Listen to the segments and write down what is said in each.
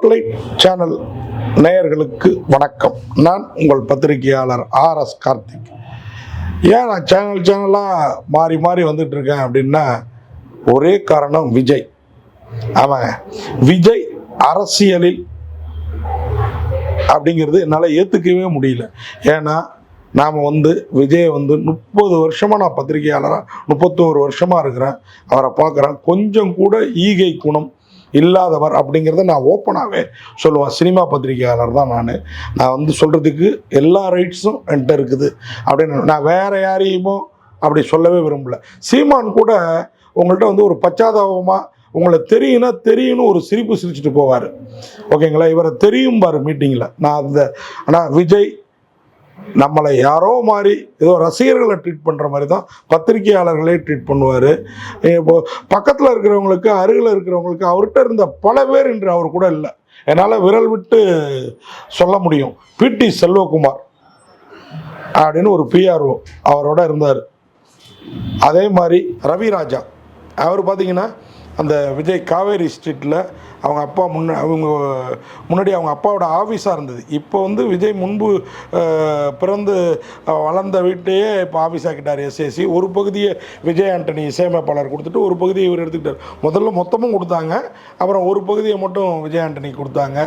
Spotlight channel நேயர்களுக்கு வணக்கம். நான் உங்கள் பத்திரிகையாளர் ஆர் எஸ் கார்த்திக். ஏன் நான் சேனல் சேனலாக மாறி மாறி வந்துட்டு இருக்கேன் அப்படின்னா ஒரே காரணம் விஜய். ஆமாங்க. விஜய் அரசியலில் அப்படிங்கிறது என்னால் ஏற்றுக்கவே முடியல. ஏன்னா நாம் வந்து விஜயை வந்து முப்பது வருஷமாக நான் பத்திரிகையாளராக முப்பத்தோரு வருஷமாக இருக்கிறேன். அவரை பார்க்குறேன். கொஞ்சம் கூட ஈகை குணம் இல்லாதவர் அப்படிங்கிறத நான் ஓப்பனாகவே சொல்லுவேன். சினிமா பத்திரிகையாளர் தான் நான். நான் வந்து சொல்கிறதுக்கு எல்லா ரைட்ஸும் என்கிட்ட இருக்குது அப்படின்னு நான் வேறு யாரையுமோ அப்படி சொல்லவே விரும்பல. சீமான் கூட உங்கள்கிட்ட வந்து ஒரு பச்சாதாபமாக உங்களை தெரியும்னா தெரியும்னு ஒரு சிரிப்பு சிரிச்சுட்டு போவார். ஓகேங்களா? இவரை தெரியும் பாரு மீட்டிங்கில் நான் அந்த ஆனால் விஜய் நம்மளை யாரோ மாதிரி ஏதோ ரசிகர்களை ட்ரீட் பண்ணுற மாதிரி தான் பத்திரிகையாளர்களே ட்ரீட் பண்ணுவார். இப்போ பக்கத்தில் இருக்கிறவங்களுக்கு அருகில் இருக்கிறவங்களுக்கு அவர்கிட்ட இருந்த பல பேர் இன்று அவர் கூட இல்லை. என்னால் விரல் விட்டு சொல்ல முடியும். பிடி செல்வகுமார் அப்படின்னு ஒரு பிஆர்ஓ அவரோட இருந்தார். அதே மாதிரி ரவி ராஜா அவர் பார்த்தீங்கன்னா அந்த விஜய் காவேரி ஸ்ட்ரீட்டில் அவங்க அப்பா முன்ன அவங்க முன்னாடி அவங்க அப்பாவோட ஆஃபீஸாக இருந்தது. இப்போ வந்து விஜய் முன்பு பிறந்து வளர்ந்த வீட்டையே இப்போ ஆஃபீஸ் ஆக்கிட்டார் எஸ்ஏசி ஒரு பகுதியை விஜய் ஆண்டனி இசையமைப்பாளர் கொடுத்துட்டு ஒரு பகுதியை இவர் எடுத்துக்கிட்டார். முதல்ல மொத்தமும் கொடுத்தாங்க. அப்புறம் ஒரு பகுதியை மட்டும் விஜய் ஆண்டனி கொடுத்தாங்க.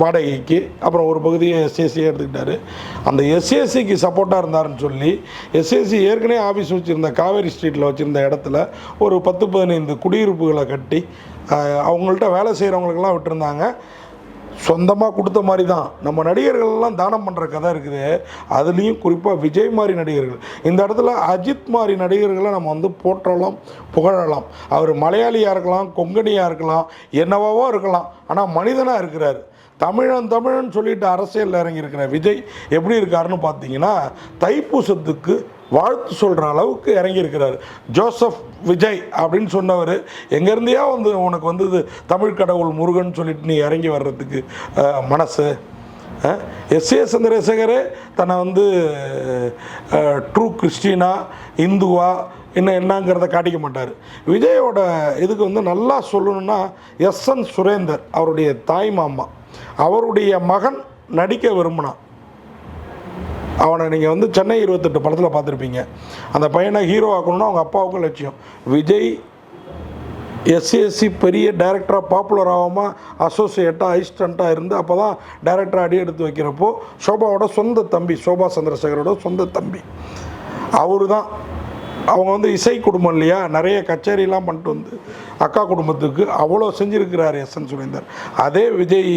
வாடகைக்கு அப்புறம் ஒரு பகுதியை எஸ்எஸ்சியை எடுத்துக்கிட்டாரு. அந்த எஸ்எஸ்சிக்கு சப்போர்ட்டாக இருந்தாருன்னு சொல்லி எஸ்எஸ்சி ஏற்கனவே ஆஃபீஸ் வச்சுருந்த காவேரி ஸ்ட்ரீட்டில் வச்சுருந்த இடத்துல ஒரு பத்து பதினைந்து குடியிருப்புகளை கட்டி அவங்கள்ட்ட வேலை செய்கிறவங்களுக்கெல்லாம் விட்டுருந்தாங்க. சொந்தமாக கொடுத்த மாதிரி தான் நம்ம நடிகர்கள்லாம் தானம் பண்ணுற கதை இருக்குது. அதுலேயும் குறிப்பாக விஜய் மாதிரி நடிகர்கள். இந்த இடத்துல அஜித் மாதிரி நடிகர்களை நம்ம வந்து போற்றலாம் புகழலாம். அவர் மலையாளியாக இருக்கலாம் கொங்கனியாக இருக்கலாம் என்னவாவோ இருக்கலாம். ஆனால் மனிதனாக இருக்கிறார். தமிழன் தமிழன் சொல்லிட்டு அரசியலில் இறங்கியிருக்கிற விஜய் எப்படி இருக்காருன்னு பார்த்தீங்கன்னா தைப்பூசத்துக்கு வாழ்த்து சொல்கிற அளவுக்கு இறங்கியிருக்கிறார். ஜோசப் விஜய் அப்படின்னு சொன்னவர் எங்கேருந்தையா வந்து உனக்கு வந்தது தமிழ் கடவுள் முருகன் சொல்லிட்டு நீ இறங்கி வர்றதுக்கு மனசு? எஸ் ஏ சந்திரசேகரே தன்னை வந்து ட்ரூ கிறிஸ்டினா இந்துவா என்ன என்னங்கிறத காட்டிக்க மாட்டார். விஜயோட இதுக்கு வந்து நல்லா சொல்லணும்னா எஸ் என் சுரேந்தர் அவருடைய தாய் மாமா அவருடைய மகன் நடிக்க விரும்பினான் அவனை நீங்கள் வந்து சென்னை இருபத்தெட்டு படத்தில் பார்த்துருப்பீங்க. அந்த பையனை ஹீரோ ஆக்கணும்னா அவங்க அப்பாவுக்கும் லட்சியம். விஜய் எஸ்சிஎஸ்சி பெரிய டைரக்டராக பாப்புலர் ஆகாமல் அசோசியேட்டாக அசிஸ்டண்ட்டாக இருந்து அப்போ தான் டைரக்டராக அடி எடுத்து வைக்கிறப்போ சோபாவோட சொந்த தம்பி சோபா சந்திரசேகரோட சொந்த தம்பி. அவர் தான் அவங்க வந்து இசை குடும்பம் இல்லையா? நிறைய கச்சேரிலாம் பண்ணிட்டு வந்து அக்கா குடும்பத்துக்கு அவ்வளோ செஞ்சுருக்கிறார் எஸ் என் சுரேந்தர். அதே விஜய்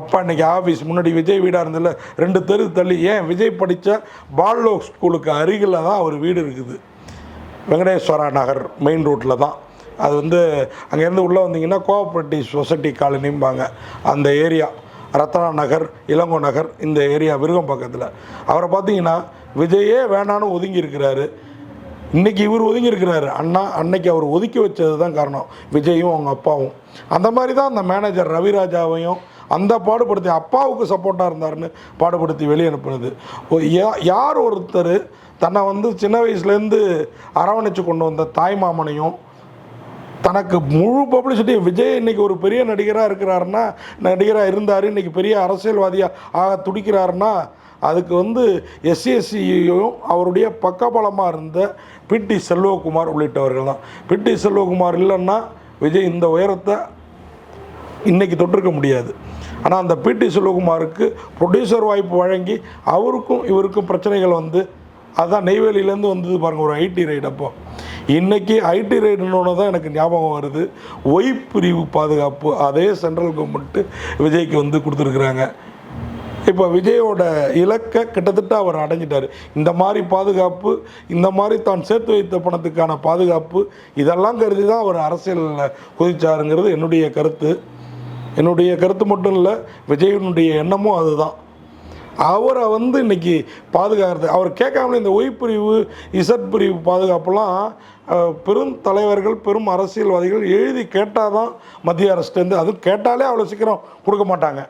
அப்பா இன்றைக்கி ஆஃபீஸ் முன்னாடி விஜய் வீடாக இருந்ததில்ல ரெண்டு தெரு தள்ளி ஏன் விஜய் படித்த பால்லோக் ஸ்கூலுக்கு அருகில் தான் அவர் வீடு இருக்குது. வெங்கடேஸ்வரா நகர் மெயின் ரோட்டில் தான். அது வந்து அங்கேருந்து உள்ளே வந்தீங்கன்னா கோஆப்ரேட்டிவ் சொசைட்டி காலனிம்பாங்க. அந்த ஏரியா ரத்னா நகர் இளங்கோ நகர் இந்த ஏரியா விருகம் பக்கத்தில். அவரை பார்த்தீங்கன்னா விஜயே வேணான்னு ஒதுங்கி இருக்கிறாரு இன்னைக்கு இவர் ஒதுங்கி இருக்கிறாரு அண்ணா அன்னைக்கு அவர் ஒதுக்கி வச்சது தான் காரணம். விஜயும் அவங்க அப்பாவும். அந்த மாதிரி தான் அந்த மேனேஜர் ரவிராஜாவையும் அந்த பாடுபடுத்தி அப்பாவுக்கு சப்போர்ட்டாக இருந்தாருன்னு பாடுபடுத்தி வெளியே அனுப்புனது. யார் ஒருத்தர் தன்னை வந்து சின்ன வயசுலேருந்து அரவணைச்சு கொண்டு வந்த தாய் மாமனையும் தனக்கு முழு பப்ளிசிட்டி விஜய் இன்னைக்கு ஒரு பெரிய நடிகராக இருக்கிறாருன்னா நடிகராக இருந்தார் இன்னைக்கு பெரிய அரசியல்வாதியாக ஆக துடிக்கிறாருன்னா அதுக்கு வந்து எஸ்சிஎஸ்சியும் அவருடைய பக்கபலமாக இருந்த பிடி செல்வகுமார் உள்ளிட்டவர்கள் தான். பிடி செல்வகுமார் இல்லைன்னா விஜய் இந்த உயரத்தை இன்றைக்கி தொட்டிருக்க முடியாது. ஆனால் அந்த பிடி செல்வகுமாருக்கு ப்ரொடியூசர் வாய்ப்பு வழங்கி அவருக்கும் இவருக்கும் பிரச்சனைகள் வந்து அதான் நெய்வேலியிலேருந்து வந்தது பாருங்கள் ஒரு ஐடி ரைடு அப்போ. இன்றைக்கி ஐடி ரைடுன்னு தான் எனக்கு ஞாபகம் வருது. ஒய் பிரிவு பாதுகாப்பு அதே சென்ட்ரல் கவர்மெண்ட்டு விஜய்க்கு வந்து கொடுத்துருக்குறாங்க. இப்போ விஜயோட இலக்கை கிட்டத்தட்ட அவர் அடைஞ்சிட்டார். இந்த மாதிரி பாதுகாப்பு இந்த மாதிரி தான் சேர்த்து வைத்த பணத்துக்கான பாதுகாப்பு இதெல்லாம் கருதி தான் அவர் அரசியலில் குதிச்சாருங்கிறது என்னுடைய கருத்து. என்னுடைய கருத்து மட்டும் இல்லை விஜயனுடைய எண்ணமும் அதுதான். அவரை வந்து இன்னைக்கு பாதுகாக்கிறது. அவர் கேட்காமலே இந்த ஒய் பிரிவு இசட் பிரிவு பாதுகாப்புலாம் பெரும் தலைவர்கள் பெரும் அரசியல்வாதிகள் எழுதி கேட்டால் தான் மத்திய அரசுலேருந்து அதுவும் கேட்டாலே அவ்வளோ சீக்கிரம் கொடுக்க மாட்டாங்க.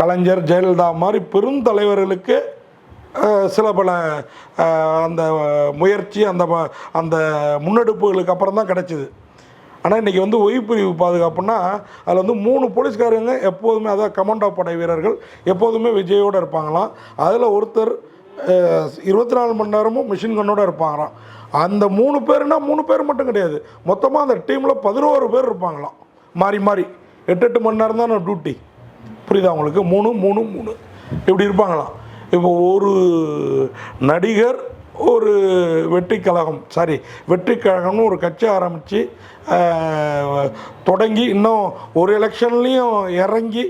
கலைஞர் ஜெயலலிதா மாதிரி பெருந்தலைவர்களுக்கு தலைவர்களுக்கு சில பல அந்த முயற்சி அந்த அந்த முன்னெடுப்புகளுக்கு அப்புறம் தான் கிடைச்சிது. ஆனால் இன்றைக்கி வந்து ஒய்பிரிவு பாதுகாப்புனா அதில் வந்து மூணு போலீஸ்காரங்க எப்போதுமே அதாவது கமாண்டோ படை வீரர்கள் எப்போதுமே விஜயோடு இருப்பாங்களாம். அதில் ஒருத்தர் இருபத்தி நாலு மணி நேரமும் மிஷின் கன்னோட இருப்பாங்களாம். அந்த மூணு பேருனா மூணு பேர் மட்டும் கிடையாது. மொத்தமாக அந்த டீமில் பதினோரு பேர் இருப்பாங்களாம். மாறி மாறி. எட்டு எட்டு மணி நேரம் தான் டியூட்டி புரியுதா உங்களுக்கு? மூணு மூணு மூணு. இப்படி இருப்பாங்களாம். இப்போ ஒரு நடிகர் ஒரு வெற்றி கழகம் சாரி வெற்றி கழகம்னு ஒரு கட்சி ஆரம்பித்து தொடங்கி இன்னும் ஒரு எலெக்ஷன்லேயும் இறங்கி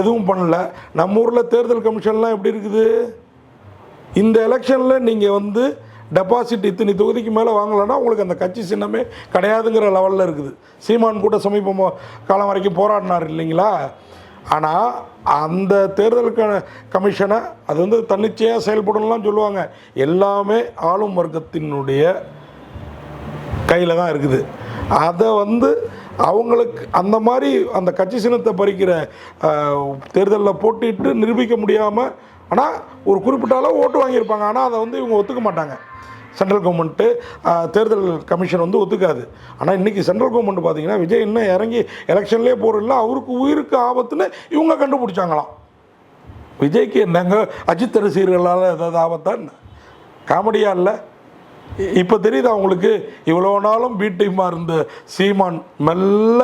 எதுவும் பண்ணல. நம்ம ஊரில் தேர்தல் கமிஷன்லாம் எப்படி இருக்குது? இந்த எலெக்ஷனில் நீங்கள் வந்து டெபாசிட் இத்தனை தொகுதிக்கு மேலே வாங்கலைன்னா உங்களுக்கு அந்த கட்சி சின்னமே கிடையாதுங்கிற லெவலில் இருக்குது. சீமான் கூட சமீபம் காலம் வரைக்கும் போராடினார் இல்லைங்களா? ஆனால் அந்த தேர்தலுக்கான கமிஷனை அது வந்து தன்னிச்சையாக செயல்படணும்லாம் சொல்லுவாங்க. எல்லாமே ஆளும் வர்க்கத்தினுடைய கையில் தான் இருக்குது. அதை வந்து அவங்களுக்கு அந்த மாதிரி அந்த கட்சி சின்னத்தை பறிக்கிற தேர்தலில் போட்டிட்டு நிரூபிக்க முடியாமல் ஆனால் ஒரு குறிப்பிட்ட அளவு ஓட்டு வாங்கியிருப்பாங்க. ஆனால் அதை வந்து இவங்க ஒத்துக்க மாட்டாங்க. சென்ட்ரல் கவர்மெண்ட்டு தேர்தல் கமிஷன் வந்து ஒத்துக்காது. ஆனால் இன்றைக்கி சென்ட்ரல் கவர்மெண்ட் பார்த்தீங்கன்னா விஜய் இன்னும் இறங்கி எலெக்ஷன்லேயே போகிறதில்ல அவருக்கு உயிருக்கு ஆபத்துன்னு இவங்க கண்டுபிடிச்சாங்களாம். விஜய்க்கு என்னங்க அஜித் ரசிகர்களால் ஏதாவது ஆபத்தா என்ன? காமெடியாக இல்லை? இப்போ தெரியுது அவங்களுக்கு இவ்வளோ நாளும் பி டீமாக இருந்த சீமான் மெல்ல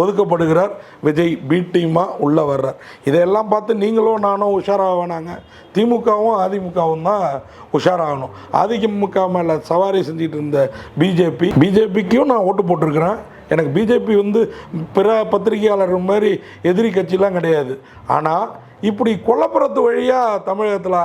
ஒதுக்கப்படுகிறார். விஜய் பி டீமாக உள்ளே வர்றார். இதையெல்லாம் பார்த்து நீங்களும் நானும் உஷாராக வேணாங்க திமுகவும் அதிமுகவும் தான் உஷாராகணும். அதிமுக மேலே சவாரி செஞ்சுட்டு இருந்த பிஜேபி பிஜேபிக்கும் நான் ஓட்டு போட்டிருக்கிறேன். எனக்கு பிஜேபி வந்து பிற பத்திரிகையாளர் மாதிரி எதிரி கட்சிலாம் கிடையாது. ஆனால் இப்படி கொல்லப்புறத்து வழியாக தமிழகத்தில்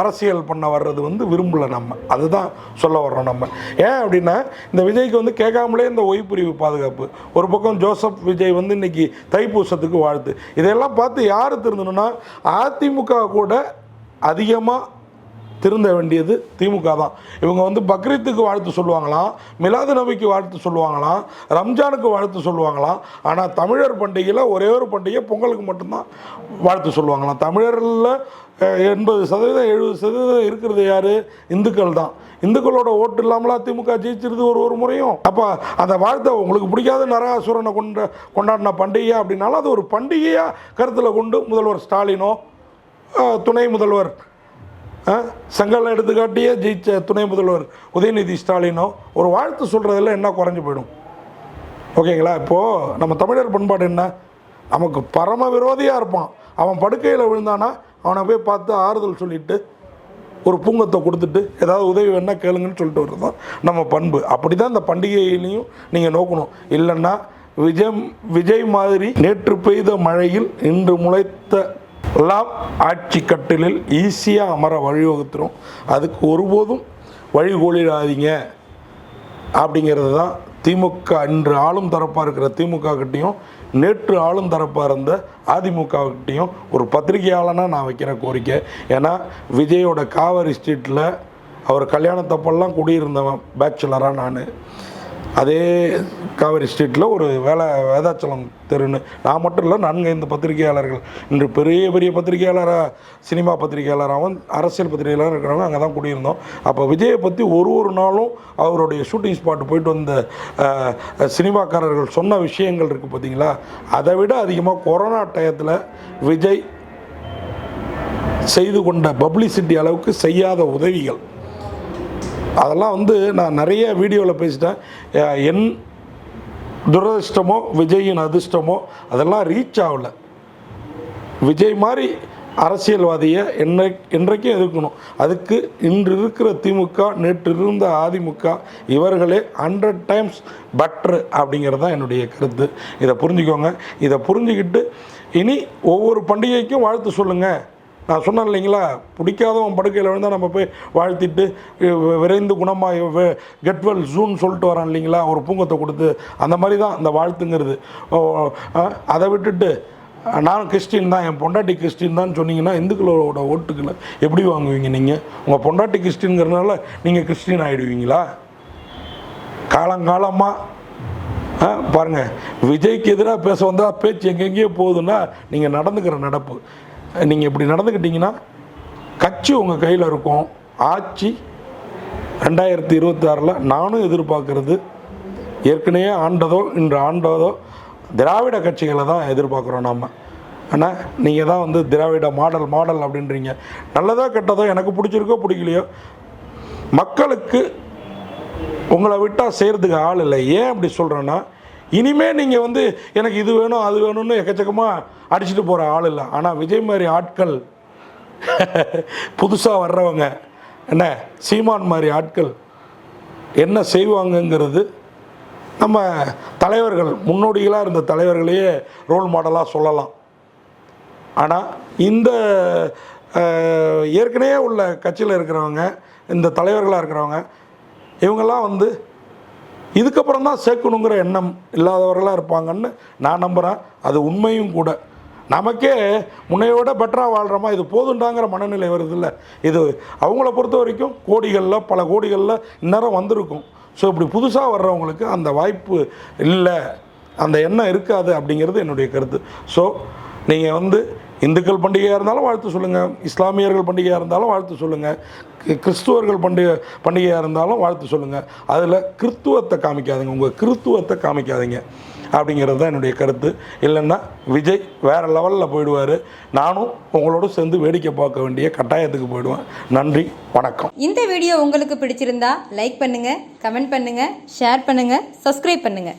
அரசியல் பண்ண வர்றது வந்து விரும்பலை நம்ம. அதுதான் சொல்ல வர்றோம் நம்ம. ஏன் அப்படின்னா இந்த விஜய்க்கு வந்து கேட்காமலே இந்த ஒய்பிரிவு பாதுகாப்பு. ஒரு பக்கம் ஜோசப் விஜய் வந்து இன்னைக்கு தைப்பூசத்துக்கு வாழ்த்து. இதையெல்லாம் பார்த்து யார் திருந்தணும்னா அதிமுக கூட அதிகமாக திருந்த வேண்டியது திமுக தான். இவங்க வந்து பக்ரீத்துக்கு வாழ்த்து சொல்லுவாங்களாம் மிலாது நபிக்கு வாழ்த்து சொல்லுவாங்களாம் ரம்ஜானுக்கு வாழ்த்து சொல்லுவாங்களாம். ஆனால் தமிழர் பண்டிகையில் ஒரே ஒரு பண்டிகை பொங்கலுக்கு மட்டும்தான் வாழ்த்து சொல்லுவாங்களாம். தமிழரில் எண்பது சதவீதம் எழுபது சதவீதம் இருக்கிறது யார்? இந்துக்கள் தான். இந்துக்களோட ஓட்டு இல்லாமலா திமுக ஜெயிச்சிருது ஒரு ஒரு முறையும். அப்போ அந்த வாழ்த்தை உங்களுக்கு பிடிக்காத நரகாசுரனை கொண்ட கொண்டாடின பண்டிகை அப்படின்னாலும் அது ஒரு பண்டிகையாக கருத்தில் கொண்டு முதல்வர் ஸ்டாலினோ துணை முதல்வர் செங்கல் எடுத்துக்காட்டியே ஜெயிச்ச துணை முதல்வர் உதயநிதி ஸ்டாலினோ ஒரு வாழ்த்து சொல்கிறதில் என்ன குறைஞ்சி போயிடும். ஓகேங்களா? இப்போது நம்ம தமிழர் பண்பாடு என்ன? நமக்கு பரம விரோதியாக இருப்பான். அவன் படுக்கையில் விழுந்தானா? அவனை போய் பார்த்து ஆறுதல் சொல்லிட்டு ஒரு பூங்கத்தை கொடுத்துட்டு ஏதாவது உதவி வேணா கேளுங்கன்னு சொல்லிட்டு வர்றது தான் நம்ம பண்பு. அப்படி தான் இந்த பண்டிகையிலையும் நீங்கள் நோக்கணும். இல்லைன்னா விஜய் விஜய் மாதிரி நேற்று பெய்த மழையில் இன்று முளைத்த எல்லாம் ஆட்சி கட்டிலில் ஈஸியாக அமர வழிவகுத்துரும். அதுக்கு ஒருபோதும் வழிகோலிடாதீங்க. அப்படிங்கிறது தான் திமுக இன்று ஆளும் தரப்பாக இருக்கிற திமுக கிட்டேயும் நேற்று ஆளும் தரப்பாக இருந்த அதிமுகிட்டையும் ஒரு பத்திரிகையாளனாக நான் வைக்கிற கோரிக்கை. ஏன்னா விஜயோட காவேரி ஸ்ட்ரீட்டில் அவர் கல்யாணத்தப்பெல்லாம் குடியிருந்தவன் பேச்சுலராக நான். அதே காவேரி ஸ்ட்ரீட்டில் ஒரு வேலை வேதாச்சலம் தெருன்னு. நான் மட்டும் இல்லை நான்கு ஐந்து பத்திரிகையாளர்கள். இன்று பெரிய பெரிய பத்திரிகையாளராக சினிமா பத்திரிகையாளராகவும் அரசியல் பத்திரிகையாளராக இருக்கிறவங்க அங்கே தான் குடியிருந்தோம். அப்போ விஜயை பற்றி ஒரு ஒரு நாளும் அவருடைய ஷூட்டிங் ஸ்பாட் போயிட்டு வந்த சினிமாக்காரர்கள் சொன்ன விஷயங்கள் இருக்குது பார்த்தீங்களா அதை விட அதிகமாக கொரோனா டயத்தில் விஜய் செய்து கொண்ட பப்ளிசிட்டி அளவுக்கு செய்யாத உதவிகள். அதெல்லாம் வந்து நான் நிறைய வீடியோவில் பேசிட்டேன். என் துரதிர்ஷ்டமோ விஜயின் அதிர்ஷ்டமோ அதெல்லாம் ரீச் ஆகல. விஜய் மாதிரி அரசியல்வாதியை என்னை என்றைக்கும் எதிர்க்கணும். அதுக்கு இன்று இருக்கிற திமுக நேற்று இருந்த அதிமுக இவர்களே ஹண்ட்ரட் டைம்ஸ் பெட்ரு அப்படிங்கிறது தான் என்னுடைய கருத்து. இதை புரிஞ்சுக்கோங்க. இதை புரிஞ்சுக்கிட்டு இனி ஒவ்வொரு பண்டிகைக்கும் வாழ்த்து சொல்லுங்கள் நான் சொன்னேன் இல்லைங்களா? பிடிக்காதவன் படுக்கையில் விழுந்தால் நம்ம போய் வாழ்த்திட்டு விரைந்து குணமாக கெட்வெல் ஜூன் சொல்லிட்டு வரான் இல்லைங்களா? ஒரு பூங்கத்தை கொடுத்து. அந்த மாதிரி தான் இந்த வாழ்த்துங்கிறது. ஆ, அதை விட்டுட்டு நான் கிறிஸ்டின் தான் என் பொண்டாட்டி கிறிஸ்டின் தான் சொன்னீங்கன்னா இந்துக்களோட ஓட்டுக்களை எப்படி வாங்குவீங்க நீங்கள் உங்கள் பொண்டாட்டி கிறிஸ்டின்ங்கிறதுனால நீங்கள் கிறிஸ்டின் ஆகிடுவீங்களா காலங்காலமாக ஆ விஜய்க்கு எதிராக பேச வந்தால் பேச்சு எங்கெங்கேயோ போகுதுன்னா நீங்கள் நடந்துக்கிற நடப்பு. நீங்கள் இப்படி நடந்துக்கிட்டீங்கன்னா கட்சி உங்கள் கையில் இருக்கும். ஆட்சி ரெண்டாயிரத்தி இருபத்தாறில் நானும் எதிர்பார்க்கறது ஏற்கனவே ஆண்டதோ இன்று ஆண்டதோ திராவிட கட்சிகளை தான் எதிர்பார்க்குறோம் நம்ம ஆனால் நீங்கள் தான் வந்து திராவிட மாடல் மாடல் அப்படின்றீங்க. நல்லதோ கெட்டதோ எனக்கு பிடிச்சிருக்கோ பிடிக்கலையோ மக்களுக்கு உங்களை விட்டால் செய்கிறதுக்கு ஆள் இல்லை. ஏன் அப்படி சொல்கிறேன்னா இனிமேல் நீங்கள் வந்து எனக்கு இது வேணும் அது வேணும்னு எக்கச்சக்கமாக அடிச்சுட்டு போகிற ஆள் இல்லை. ஆனால் விஜய் மாதிரி ஆட்கள் புதுசாக வர்றவங்க என்ன சீமான் மாதிரி ஆட்கள் என்ன செய்வாங்கங்கிறது நம்ம தலைவர்கள் முன்னோடிகளாக இருந்த தலைவர்களையே ரோல் மாடலாக சொல்லலாம். ஆனால் இந்த ஏற்கனவே உள்ள கட்சியில் இருக்கிறவங்க இந்த தலைவர்களாக இருக்கிறவங்க இவங்கெல்லாம் வந்து இதுக்கப்புறம் தான் சேர்க்கணுங்கிற எண்ணம் இல்லாதவர்களாக இருப்பாங்கன்னு நான் நம்புகிறேன் அது உண்மையும் கூட. நமக்கே முன்னையோட பெட்டராக வாழ்கிறோமா இது போதுண்டாங்கிற மனநிலை வருது இல்லை இது அவங்கள பொறுத்த வரைக்கும் கோடிகளில் பல கோடிகளில் இந்நேரம் வந்திருக்கும். ஸோ இப்படி புதுசாக வர்றவங்களுக்கு அந்த வாய்ப்பு இல்லை. அந்த எண்ணம் இருக்காது அப்படிங்கிறது என்னுடைய கருத்து. ஸோ நீங்கள் வந்து இந்துக்கள் பண்டிகையாக இருந்தாலும் வாழ்த்து சொல்லுங்கள் இஸ்லாமியர்கள் பண்டிகையாக இருந்தாலும் வாழ்த்து சொல்லுங்கள் கிறிஸ்துவர்கள் பண்டிகை பண்டிகையாக இருந்தாலும் வாழ்த்து சொல்லுங்கள் அதில் கிறித்துவத்தை காமிக்காதுங்க. உங்கள் கிறித்துவத்தை காமிக்காதீங்க. அப்படிங்கிறது தான் என்னுடைய கருத்து. இல்லைன்னா விஜய் வேறு லெவலில் போயிடுவார். நானும் உங்களோட சேர்ந்து வேடிக்கை பார்க்க வேண்டிய கட்டாயத்துக்கு போயிடுவேன். நன்றி வணக்கம். இந்த வீடியோ உங்களுக்கு பிடிச்சிருந்தா லைக் பண்ணுங்கள் கமெண்ட் பண்ணுங்கள் ஷேர் பண்ணுங்கள் சப்ஸ்கிரைப் பண்ணுங்கள்